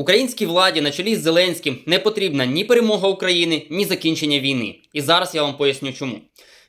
Українській владі на чолі з Зеленським не потрібна ні перемога України, ні закінчення війни. І зараз я вам поясню чому.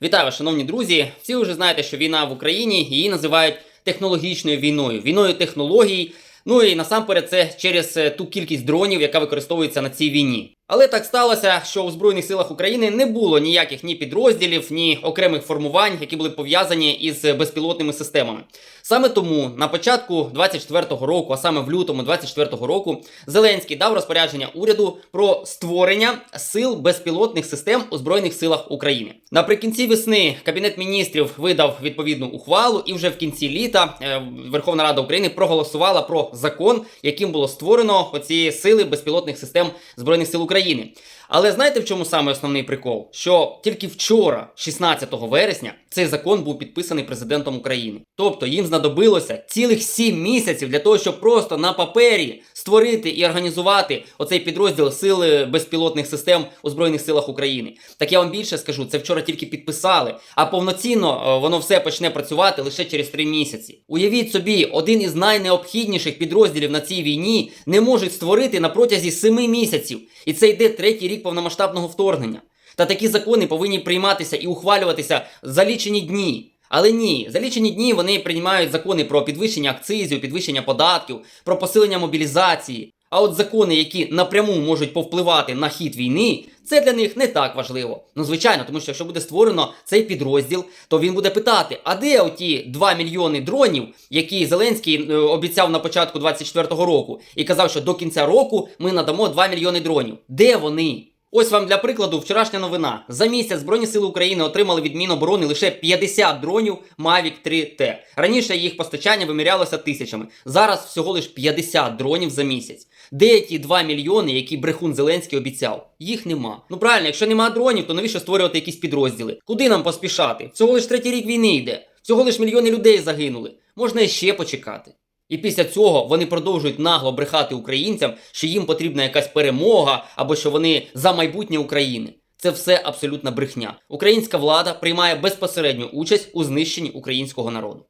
Вітаю шановні друзі. Всі вже знаєте, що війна в Україні її називають технологічною війною, війною технологій. Ну і насамперед це через е, ту кількість дронів, яка використовується на цій війні. Але так сталося, що у Збройних силах України не було ніяких ні підрозділів, ні окремих формувань, які були пов'язані із безпілотними системами. Саме тому на початку 24-го року, а саме в лютому 24-го року, Зеленський дав розпорядження уряду про створення сил безпілотних систем у Збройних силах України. Наприкінці весни Кабінет міністрів видав відповідну ухвалу, і вже в кінці літа е, Верховна Рада України проголосувала про закон, яким було створено оці сили безпілотних систем Збройних сил України. Ukraine. Але знаєте в чому саме основний прикол? Що тільки вчора, 16 вересня, цей закон був підписаний президентом України. Тобто їм знадобилося цілих 7 місяців для того, щоб просто на папері створити і організувати оцей підрозділ сили безпілотних систем у Збройних силах України. Так я вам більше скажу, це вчора тільки підписали, а повноцінно е, воно все почне працювати лише через 3 місяці. Уявіть собі, один із найнеобхідніших підрозділів на цій війні не можуть створити на протязі 7 місяців. І це йде третій рік повномасштабного вторгнення. Та такі закони повинні прийматися і ухвалюватися за лічені дні. Але ні, за лічені дні вони приймають закони про підвищення акцизів, підвищення податків, про посилення мобілізації. А от закони, які напряму можуть повпливати на хід війни, це для них не так важливо. Ну, звичайно, тому що якщо буде створено цей підрозділ, то він буде питати: а де оті 2 мільйони дронів, які Зеленський е, обіцяв на початку 24-го року, і казав, що до кінця року ми надамо 2 мільйони дронів. Де вони? Ось вам для прикладу вчорашня новина. За місяць Збройні сили України отримали від Міноборони лише 50 дронів Mavic 3T. Раніше їх постачання вимірялося тисячами. Зараз всього лиш 50 дронів за місяць. Де ті 2 мільйони, які брехун Зеленський обіцяв? Їх нема. Ну правильно, якщо нема дронів, то навіщо створювати якісь підрозділи? Куди нам поспішати? Всього лиш третій рік війни йде. Всього лиш мільйони людей загинули. Можна іще почекати. І після цього вони продовжують нагло брехати українцям, що їм потрібна якась перемога або що вони за майбутнє України. Це все абсолютна брехня. Українська влада приймає безпосередню участь у знищенні українського народу.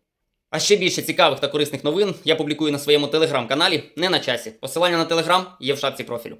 А ще більше цікавих та корисних новин я публікую на своєму телеграм-каналі не на часі. Посилання на телеграм є в шапці профілю.